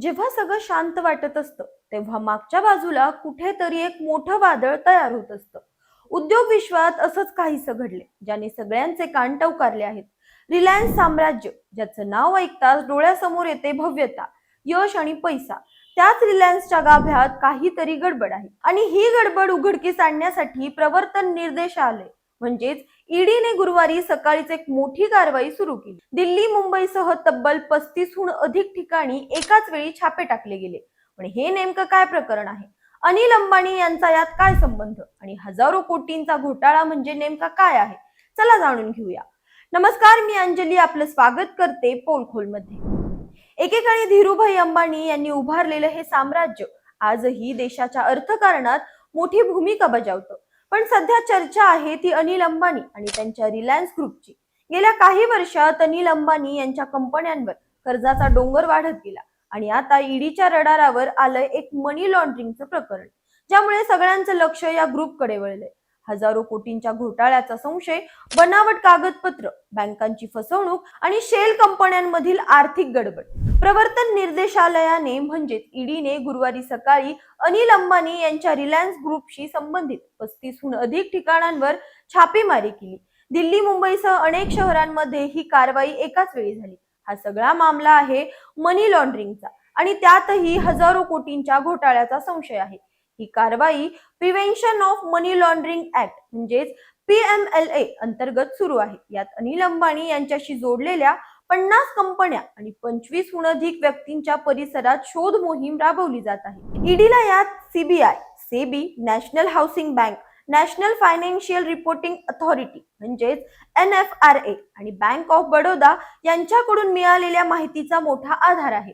जेव्हा सगळं शांत वाटत असतं तेव्हा मागच्या बाजूला कुठेतरी एक मोठं वादळ तयार होत असतं. उद्योग विश्वात असंच काहीसं घडले ज्याने सगळ्यांचे कान टवकारले आहेत. रिलायन्स साम्राज्य ज्याचं नाव ऐकताच डोळ्यासमोर येते भव्यता यश आणि पैसा. त्याच रिलायन्सच्या गाभ्यात काहीतरी गडबड आहे आणि ही गडबड उघडकीस आणण्यासाठी प्रवर्तन निर्देशालय म्हणजेच ईडीने गुरुवारी सकाळीच एक मोठी कारवाई सुरू केली. दिल्ली मुंबईसह तब्बल पस्तीसहून अधिक ठिकाणी एकाच वेळी छापे टाकले गेले. पण हे नेमकं काय प्रकरण आहे? अनिल अंबानी यांचा यात काय संबंध? आणि हजारो कोटींचा घोटाळा म्हणजे नेमका काय आहे? चला जाणून घेऊया. नमस्कार मी अंजली आपलं स्वागत करते पोलखोलमध्ये. एकेकाळी धीरूभाई अंबानी यांनी उभारलेलं हे साम्राज्य आजही देशाच्या अर्थकारणात मोठी भूमिका बजावतं. पण सध्या चर्चा आहे ती अनिल अंबानी आणि त्यांच्या रिलायन्स ग्रुपची. गेल्या काही वर्षात अनिल अंबानी यांच्या कंपन्यांवर कर्जाचा डोंगर वाढत गेला आणि आता ईडीच्या रडारावर आलंय एक मनी लॉन्ड्रिंगचं प्रकरण ज्यामुळे सगळ्यांचं लक्ष या ग्रुपकडे वळलंय. हजारो कोटींच्या घोटाळ्याचा संशय बनावट कागदपत्र बँकांची फसवणूक आणि शेल कंपन्यांमधील आर्थिक गडबड. प्रवर्तन निर्देशालयाने म्हणजेच ईडीने गुरुवारी सकाळी अनिल अंबानी यांच्या रिलायन्स ग्रुपशी संबंधित पस्तीसहून अधिक ठिकाणांवर छापेमारी केली. दिल्ली मुंबईसह अनेक शहरांमध्ये ही कारवाई एकाच वेळी झाली. हा सगळा मामला आहे मनी लॉन्ड्रिंगचा आणि त्यातही हजारो कोटींच्या घोटाळ्याचा संशय आहे. ही कारवाई prevention of money laundering act म्हणजेच पीएमएलए अंतर्गत सुरू आहे. यात अनिल अंबानी यांच्याशी जोडलेल्या पन्नास कंपन्या आणि पंचवीसहून अधिक व्यक्तींच्या परिसरात शोध मोहीम राबवली जात आहे. ईडीला यात CBI SEBI national housing bank national financial reporting authority म्हणजेच एन एफ आर ए आणि बँक ऑफ बडोदा यांच्याकडून मिळालेल्या माहितीचा मोठा आधार आहे.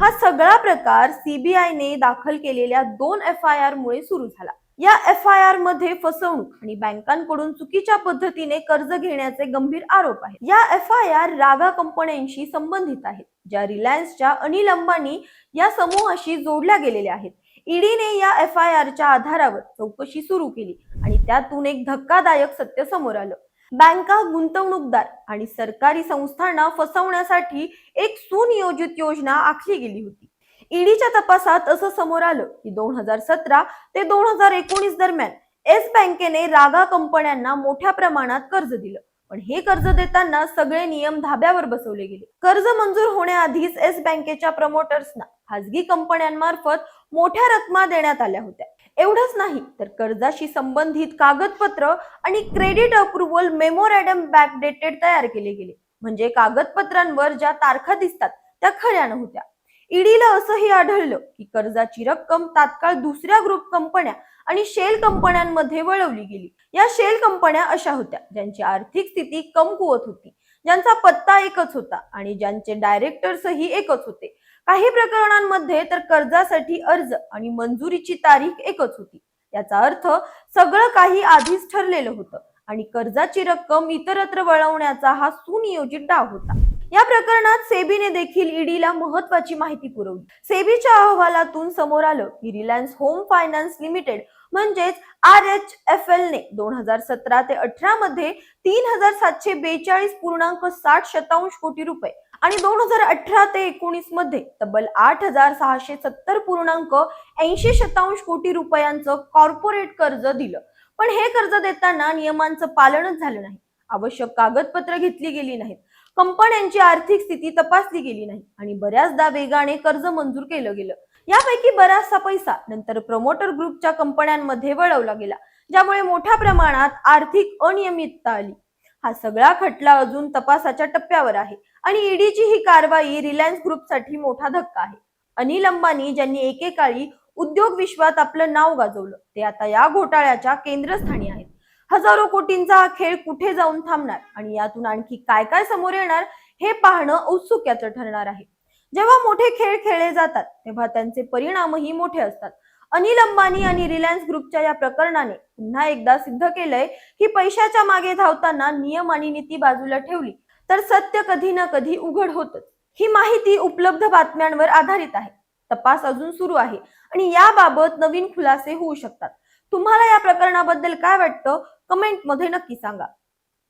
हा सगळा प्रकार सीबीआयने दाखल केलेल्या दोन एफ आय आर मुळे सुरू झाला. या एफ आय आरमध्ये फसवणूक आणि बँकांकडून चुकीच्या पद्धतीने कर्ज घेण्याचे गंभीर आरोप आहेत. या एफ आय आर रागा कंपन्यांशी संबंधित आहेत ज्या रिलायन्सच्या अनिल अंबानी या समूहाशी जोडल्या गेलेल्या आहेत. ईडीने या एफ आय आरच्या आधारावर चौकशी सुरू केली आणि त्यातून एक धक्कादायक सत्य समोर आलं. बँका गुंतवणूकदार आणि सरकारी संस्थांना फसवण्यासाठी एक सुनियोजित योजना आखली गेली होती. ईडीच्या तपासात असं समोर आलं की दोन हजार सतरा ते दोन हजार एकोणीस दरम्यान येस बँकेने रागा कंपन्यांना मोठ्या प्रमाणात कर्ज दिलं. पण हे कर्ज देताना सगळे नियम धाब्यावर बसवले गेले. कर्ज मंजूर होण्याआधीच येस बँकेच्या प्रमोटर्सना खासगी कंपन्यांमार्फत मोठ्या रकमा देण्यात आल्या होत्या. एवढंच नाही तर कर्जाशी संबंधित कागदपत्र आणि क्रेडिट अप्रुव्हल मेमोरॅडम बॅकडेटेड तयार केले गेले. म्हणजे कागदपत्रांवर ज्या तारखा दिसतात त्या खऱ्या नव्हत्या. ईडीला असंही आढळलं की कर्जाची रक्कम तात्काळ दुसऱ्या ग्रुप कंपन्या आणि शेल कंपन्यांमध्ये वळवली गेली. या शेल कंपन्या अशा होत्या ज्यांची आर्थिक स्थिती कमकुवत होती ज्यांचा पत्ता एकच होता आणि ज्यांचे डायरेक्टर्सही एकच होते. काही प्रकरणांमध्ये तर कर्जासाठी अर्ज आणि मंजुरीची तारीख एकच होती. याचा अर्थ सगळं काही आधीच ठरलेलं होतं आणि कर्जाची रक्कम इतरत्र वळवण्याचा हा सुनियोजित डाव होता. या प्रकरणात सेबीने देखील ईडीला महत्वाची माहिती पुरवली. सेबीच्या अहवालातून समोर आलं की रिलायन्स होम फायनान्स लिमिटेड म्हणजेच आर एच एफ एल ने दोन हजार सतरा ते अठरा मध्ये तीन हजार सातशे बेचाळीस पूर्णांक साठ शतांश कोटी रुपये आणि दोन हजार अठरा ते एकोणीसमध्ये तब्बल आठ हजार सहाशे सत्तर पूर्णांक ऐंशी शतांश कोटी रुपयांचं कॉर्पोरेट कर्ज दिलं. पण हे कर्ज देताना नियमांचं पालनच झालं नाही. आवश्यक कागदपत्र घेतली गेली नाहीत. कंपन्यांची आर्थिक स्थिती तपासली गेली नाही. आणि बऱ्याचदा वेगाने कर्ज मंजूर केलं गेलं. यापैकी बराचसा पैसा नंतर प्रमोटर ग्रुपच्या कंपन्यांमध्ये वळवला गेला ज्यामुळे मोठ्या प्रमाणात आर्थिक अनियमितता आली. हा सगळा खटला अजून तपासाच्या टप्प्यावर आहे आणि ईडीची ही कारवाई रिलायन्स ग्रुपसाठी मोठा धक्का आहे. अनिल अंबानी ज्यांनी एकेकाळी उद्योग विश्वात आपलं नाव गाजवलं ते आता या घोटाळ्याच्या केंद्रस्थानी आहेत. हजारो कोटींचा हा खेळ कुठे जाऊन थांबणार आणि यातून आणखी काय काय समोर येणार हे पाहणं औत्सुक्याचं ठरणार आहे. जेव्हा मोठे खेळ खेळले जातात तेव्हा त्यांचे परिणामही मोठे असतात. अनिल अंबानी आणि रिलायन्स ग्रुपच्या या प्रकरणाने पुन्हा एकदा सिद्ध केलंय की पैशाच्या मागे धावताना नियम आणि नीती बाजूला ठेवली तर सत्य कधी ना कधी उघड होतच. ही माहिती उपलब्ध बातम्यांवर आधारित आहे. तपास अजून सुरू आहे आणि याबाबत नवीन खुलासे होऊ शकतात. तुम्हाला या प्रकरणाबद्दल काय वाटतं? कमेंटमध्ये नक्की सांगा.